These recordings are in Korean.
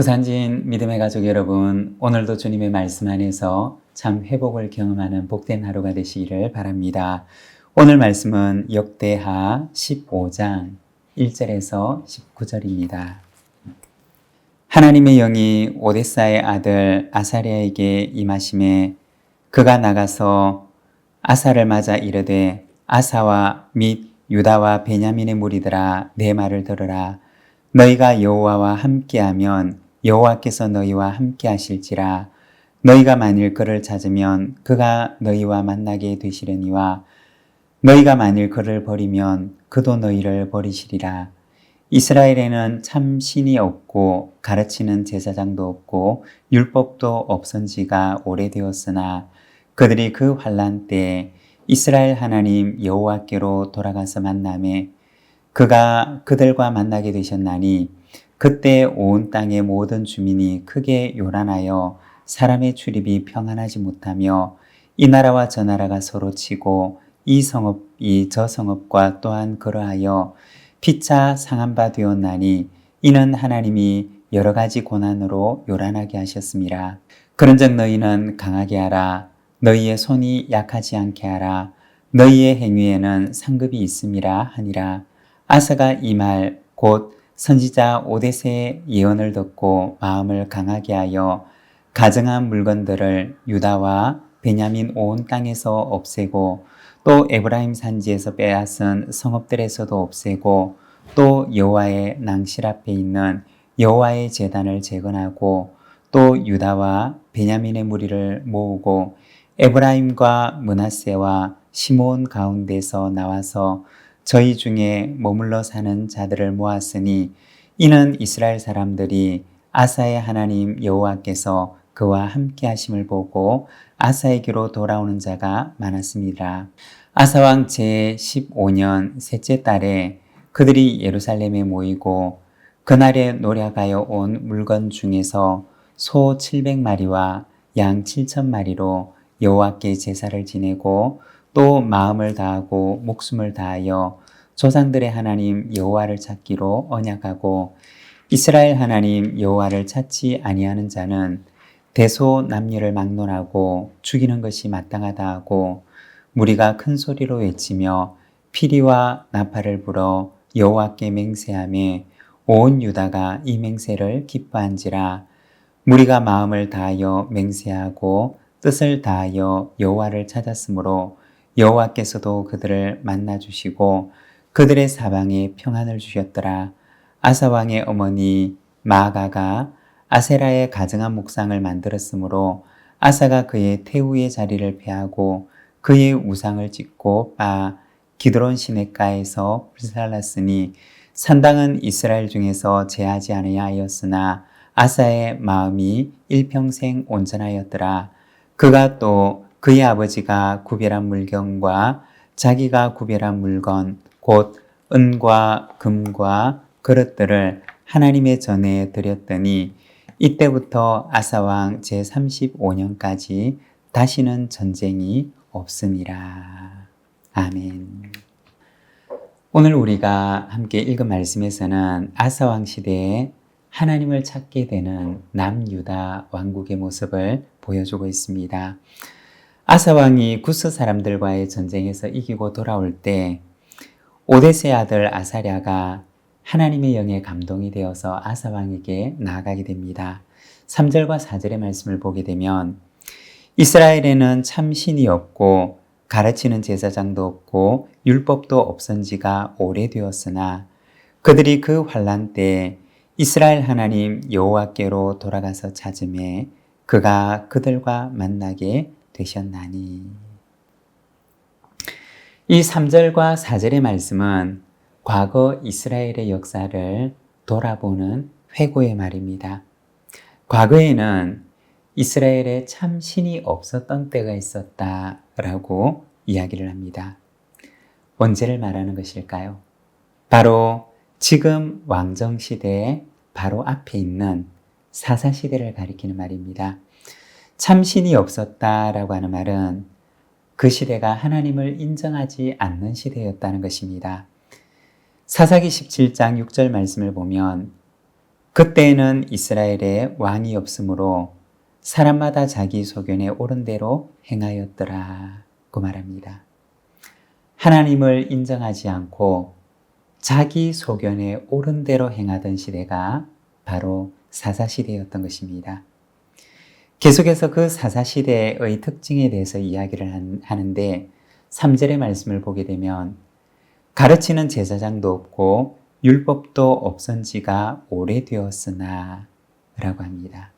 부산진 믿음의 가족 여러분, 오늘도 주님의 말씀 안에서 참 회복을 경험하는 복된 하루가 되시기를 바랍니다. 오늘 말씀은 역대하 15장 1절에서 19절입니다. 하나님의 영이 오데사의 아들 아사리아에게 임하심에 그가 나가서 아사를 맞아 이르되 아사와 및 유다와 베냐민의 무리들아 내 말을 들으라 너희가 여호와와 함께하면 여호와께서 너희와 함께 하실지라. 너희가 만일 그를 찾으면 그가 너희와 만나게 되시려니와. 너희가 만일 그를 버리면 그도 너희를 버리시리라. 이스라엘에는 참 신이 없고 가르치는 제사장도 없고 율법도 없은 지가 오래되었으나 그들이 그 환란 때에 이스라엘 하나님 여호와께로 돌아가서 만남에 그가 그들과 만나게 되셨나니 그때 온 땅의 모든 주민이 크게 요란하여 사람의 출입이 평안하지 못하며 이 나라와 저 나라가 서로 치고 이 성읍이 저 성읍과 또한 그러하여 피차 상한 바 되었나니 이는 하나님이 여러 가지 고난으로 요란하게 하셨습니다. 그런즉 너희는 강하게 하라. 너희의 손이 약하지 않게 하라. 너희의 행위에는 상급이 있음이라 하니라. 아사가 이 말 곧 선지자 오데세의 예언을 듣고 마음을 강하게 하여 가증한 물건들을 유다와 베냐민 온 땅에서 없애고 또 에브라임 산지에서 빼앗은 성읍들에서도 없애고 또 여호와의 낭실 앞에 있는 여호와의 제단을 재건하고 또 유다와 베냐민의 무리를 모으고 에브라임과 문하세와 시몬 가운데서 나와서 저희 중에 머물러 사는 자들을 모았으니 이는 이스라엘 사람들이 아사의 하나님 여호와께서 그와 함께 하심을 보고 아사에게로 돌아오는 자가 많았습니다. 아사 왕 제15년 셋째 달에 그들이 예루살렘에 모이고 그날에 노력하여 온 물건 중에서 소 700마리와 양 7천마리로 여호와께 제사를 지내고 또 마음을 다하고 목숨을 다하여 조상들의 하나님 여호와를 찾기로 언약하고 이스라엘 하나님 여호와를 찾지 아니하는 자는 대소 남녀를 막론하고 죽이는 것이 마땅하다 하고 무리가 큰 소리로 외치며 피리와 나팔을 불어 여호와께 맹세하며 온 유다가 이 맹세를 기뻐한지라 무리가 마음을 다하여 맹세하고 뜻을 다하여 여호와를 찾았으므로 여호와께서도 그들을 만나 주시고 그들의 사방에 평안을 주셨더라 아사 왕의 어머니 마가가 아세라의 가증한 묵상을 만들었으므로 아사가 그의 태우의 자리를 패하고 그의 우상을 찍고 빠 기드론 시내가에서 불살랐으니 산당은 이스라엘 중에서 제하지 아니하였으나 아사의 마음이 일평생 온전하였더라. 그가 또 그의 아버지가 구별한 물건과 자기가 구별한 물건 곧 은과 금과 그릇들을 하나님의 전에 드렸더니 이때부터 아사왕 제35년까지 다시는 전쟁이 없으니라. 아멘. 오늘 우리가 함께 읽은 말씀에서는 아사왕 시대에 하나님을 찾게 되는 남유다 왕국의 모습을 보여주고 있습니다. 아사왕이 구스 사람들과의 전쟁에서 이기고 돌아올 때 오데세 아들 아사랴가 하나님의 영에 감동이 되어서 아사왕에게 나아가게 됩니다. 3절과 4절의 말씀을 보게 되면 이스라엘에는 참 신이 없고 가르치는 제사장도 없고 율법도 없은 지가 오래되었으나 그들이 그 환란 때 이스라엘 하나님 여호와께로 돌아가서 찾음에 그가 그들과 만나게 되셨나니 이 3절과 4절의 말씀은 과거 이스라엘의 역사를 돌아보는 회고의 말입니다. 과거에는 이스라엘에 참 신이 없었던 때가 있었다라고 이야기를 합니다. 언제를 말하는 것일까요? 바로 지금 왕정 시대의 바로 앞에 있는 사사 시대를 가리키는 말입니다. 참 신이 없었다라고 하는 말은 그 시대가 하나님을 인정하지 않는 시대였다는 것입니다. 사사기 17장 6절 말씀을 보면 그때에는 이스라엘에 왕이 없으므로 사람마다 자기 소견에 옳은 대로 행하였더라. 고 말합니다. 하나님을 인정하지 않고 자기 소견에 옳은 대로 행하던 시대가 바로 사사시대였던 것입니다. 계속해서 그 사사시대의 특징에 대해서 이야기를 하는데 3절의 말씀을 보게 되면 가르치는 제사장도 없고 율법도 없은 지가 오래되었으나 라고 합니다.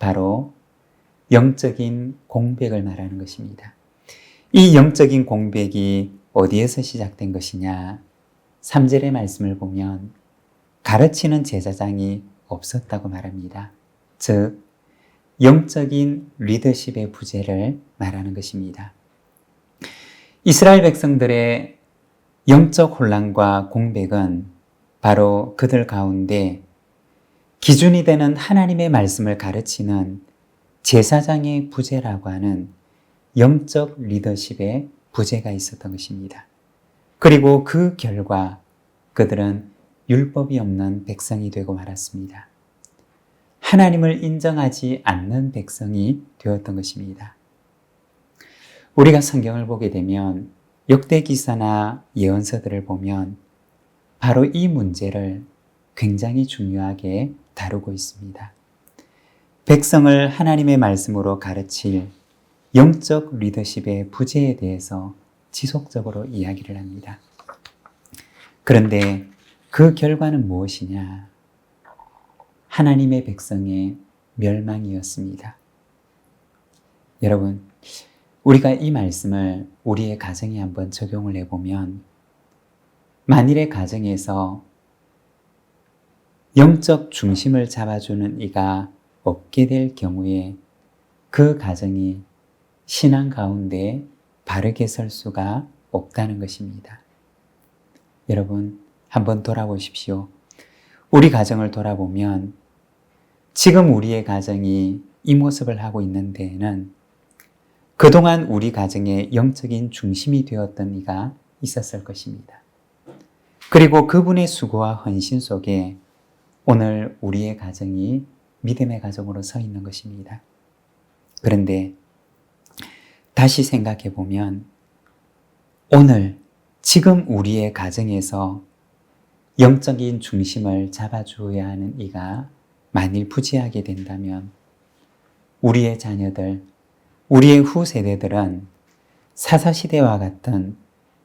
바로 영적인 공백을 말하는 것입니다. 이 영적인 공백이 어디에서 시작된 것이냐? 3절의 말씀을 보면 가르치는 제사장이 없었다고 말합니다. 즉, 영적인 리더십의 부재를 말하는 것입니다. 이스라엘 백성들의 영적 혼란과 공백은 바로 그들 가운데 기준이 되는 하나님의 말씀을 가르치는 제사장의 부재라고 하는 영적 리더십의 부재가 있었던 것입니다. 그리고 그 결과 그들은 율법이 없는 백성이 되고 말았습니다. 하나님을 인정하지 않는 백성이 되었던 것입니다. 우리가 성경을 보게 되면 역대기사나 예언서들을 보면 바로 이 문제를 굉장히 중요하게 다루고 있습니다. 백성을 하나님의 말씀으로 가르칠 영적 리더십의 부재에 대해서 지속적으로 이야기를 합니다. 그런데 그 결과는 무엇이냐? 하나님의 백성의 멸망이었습니다. 여러분, 우리가 이 말씀을 우리의 가정에 한번 적용을 해보면, 만일의 가정에서 영적 중심을 잡아주는 이가 없게 될 경우에 그 가정이 신앙 가운데 바르게 설 수가 없다는 것입니다. 여러분, 한번 돌아보십시오. 우리 가정을 돌아보면 지금 우리의 가정이 이 모습을 하고 있는 데에는 그동안 우리 가정의 영적인 중심이 되었던 이가 있었을 것입니다. 그리고 그분의 수고와 헌신 속에 오늘 우리의 가정이 믿음의 가정으로 서 있는 것입니다. 그런데 다시 생각해 보면 오늘 지금 우리의 가정에서 영적인 중심을 잡아주어야 하는 이가 만일 부재하게 된다면 우리의 자녀들, 우리의 후 세대들은 사사시대와 같은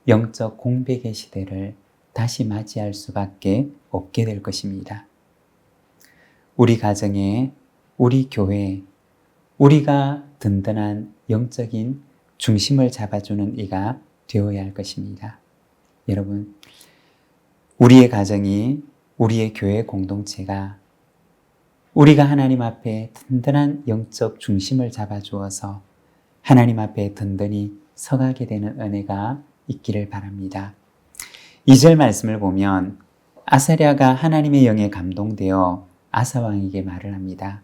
영적 공백의 시대를 다시 맞이할 수밖에 없게 될 것입니다. 우리 가정에, 우리 교회, 우리가 든든한 영적인 중심을 잡아주는 이가 되어야 할 것입니다. 여러분, 우리의 가정이 우리의 교회 공동체가 우리가 하나님 앞에 든든한 영적 중심을 잡아주어서 하나님 앞에 든든히 서가게 되는 은혜가 있기를 바랍니다. 2절 말씀을 보면 아사랴가 하나님의 영에 감동되어 아사 왕에게 말을 합니다.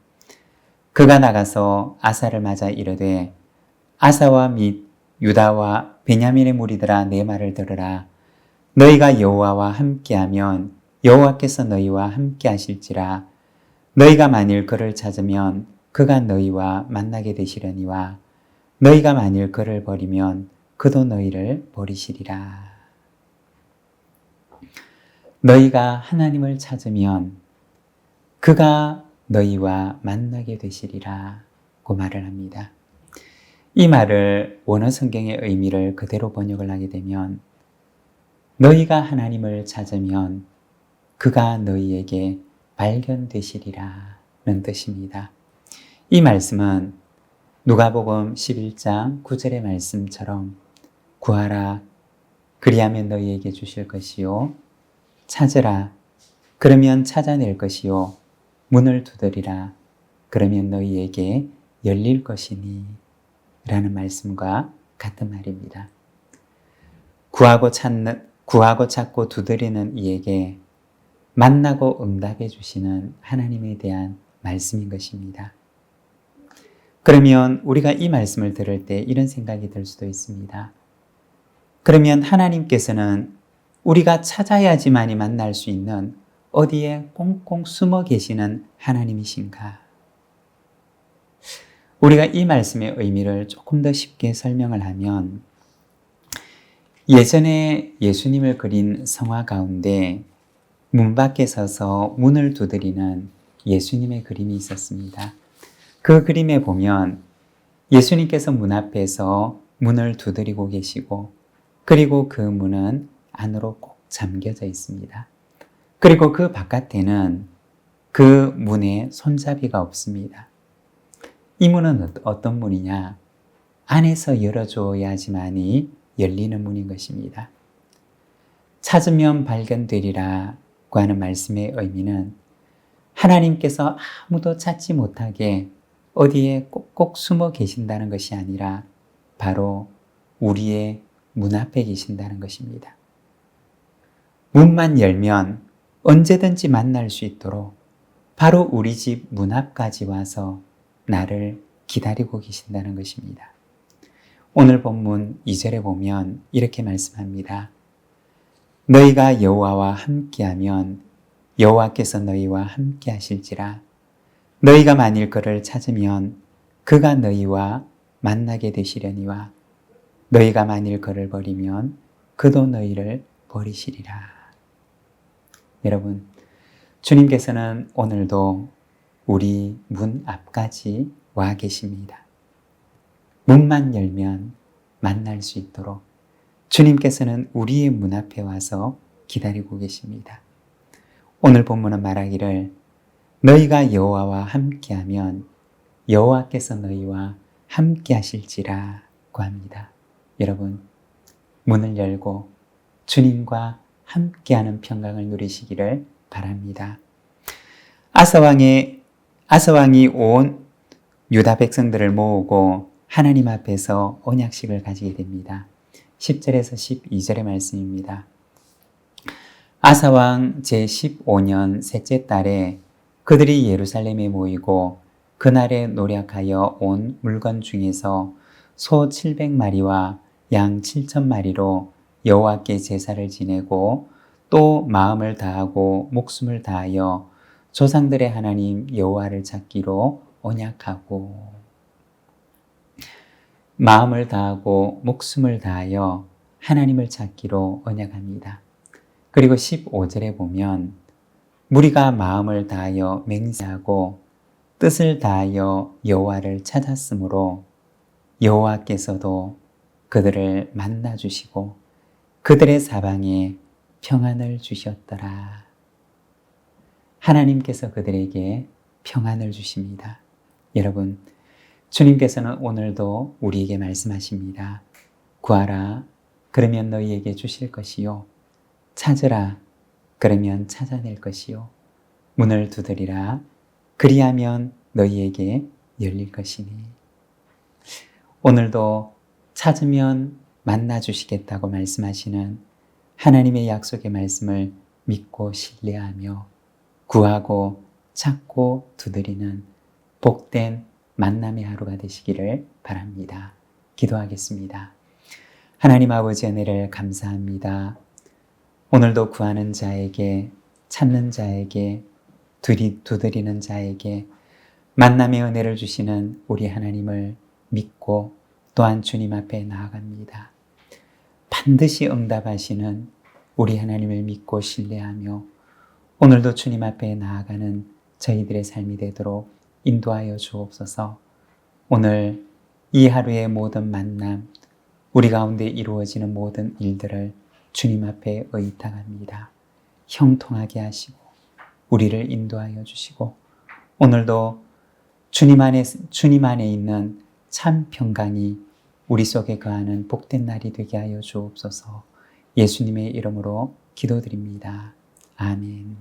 그가 나가서 아사를 맞아 이르되 아사와 및 유다와 베냐민의 무리들아 내 말을 들으라 너희가 여호와와 함께하면 여호와께서 너희와 함께하실지라 너희가 만일 그를 찾으면 그가 너희와 만나게 되시려니와 너희가 만일 그를 버리면 그도 너희를 버리시리라. 너희가 하나님을 찾으면 그가 너희와 만나게 되시리라. 고 말을 합니다. 이 말을 원어 성경의 의미를 그대로 번역을 하게 되면 너희가 하나님을 찾으면 그가 너희에게 발견되시리라는 뜻입니다. 이 말씀은 누가복음 11장 9절의 말씀처럼 구하라 그리하면 너희에게 주실 것이요 찾으라 그러면 찾아낼 것이요 문을 두드리라 그러면 너희에게 열릴 것이니 라는 말씀과 같은 말입니다. 구하고 찾는 구하고 찾고 두드리는 이에게 만나고 응답해 주시는 하나님에 대한 말씀인 것입니다. 그러면 우리가 이 말씀을 들을 때 이런 생각이 들 수도 있습니다. 그러면 하나님께서는 우리가 찾아야지만이 만날 수 있는 어디에 꽁꽁 숨어 계시는 하나님이신가? 우리가 이 말씀의 의미를 조금 더 쉽게 설명을 하면 예전에 예수님을 그린 성화 가운데 문 밖에 서서 문을 두드리는 예수님의 그림이 있었습니다. 그 그림에 보면 예수님께서 문 앞에서 문을 두드리고 계시고 그리고 그 문은 안으로 꼭 잠겨져 있습니다. 그리고 그 바깥에는 그 문에 손잡이가 없습니다. 이 문은 어떤 문이냐? 안에서 열어줘야지만이 열리는 문인 것입니다. 찾으면 발견되리라 고 하는 말씀의 의미는 하나님께서 아무도 찾지 못하게 어디에 꼭꼭 숨어 계신다는 것이 아니라 바로 우리의 문 앞에 계신다는 것입니다. 문만 열면 언제든지 만날 수 있도록 바로 우리 집 문 앞까지 와서 나를 기다리고 계신다는 것입니다. 오늘 본문 2절에 보면 이렇게 말씀합니다. 너희가 여호와와 함께하면 여호와께서 너희와 함께 하실지라 너희가 만일 그를 찾으면 그가 너희와 만나게 되시려니와 너희가 만일 그를 버리면 그도 너희를 버리시리라. 여러분, 주님께서는 오늘도 우리 문 앞까지 와 계십니다. 문만 열면 만날 수 있도록 주님께서는 우리의 문 앞에 와서 기다리고 계십니다. 오늘 본문은 말하기를 너희가 여호와와 함께하면 여호와께서 너희와 함께 하실지라고 합니다. 여러분, 문을 열고 주님과 함께하는 평강을 누리시기를 바랍니다. 아사 왕의 아사 왕이 온 유다 백성들을 모으고 하나님 앞에서 언약식을 가지게 됩니다. 10절에서 12절의 말씀입니다. 아사왕 제15년 셋째 달에 그들이 예루살렘에 모이고 그날에 노력하여 온 물건 중에서 소 700마리와 양 7천마리로 여호와께 제사를 지내고 또 마음을 다하고 목숨을 다하여 조상들의 하나님 여호와를 찾기로 언약하고 마음을 다하고 목숨을 다하여 하나님을 찾기로 언약합니다. 그리고 15절에 보면 무리가 마음을 다하여 맹세하고 뜻을 다하여 여호와를 찾았으므로 여호와께서도 그들을 만나 주시고 그들의 사방에 평안을 주셨더라. 하나님께서 그들에게 평안을 주십니다. 여러분, 주님께서는 오늘도 우리에게 말씀하십니다. 구하라. 그러면 너희에게 주실 것이요. 찾으라. 그러면 찾아낼 것이요. 문을 두드리라. 그리하면 너희에게 열릴 것이니. 오늘도 찾으면 만나 주시겠다고 말씀하시는 하나님의 약속의 말씀을 믿고 신뢰하며 구하고 찾고 두드리는 복된 만남의 하루가 되시기를 바랍니다. 기도하겠습니다. 하나님 아버지 은혜를 감사합니다. 오늘도 구하는 자에게 찾는 자에게 두리, 두드리는 자에게 만남의 은혜를 주시는 우리 하나님을 믿고 또한 주님 앞에 나아갑니다. 반드시 응답하시는 우리 하나님을 믿고 신뢰하며 오늘도 주님 앞에 나아가는 저희들의 삶이 되도록 인도하여 주옵소서. 오늘 이 하루의 모든 만남, 우리 가운데 이루어지는 모든 일들을 주님 앞에 의탁합니다. 형통하게 하시고 우리를 인도하여 주시고 오늘도 주님 안에 주님 안에 있는 참 평강이 우리 속에 거하는 복된 날이 되게 하여 주옵소서. 예수님의 이름으로 기도드립니다. 아멘.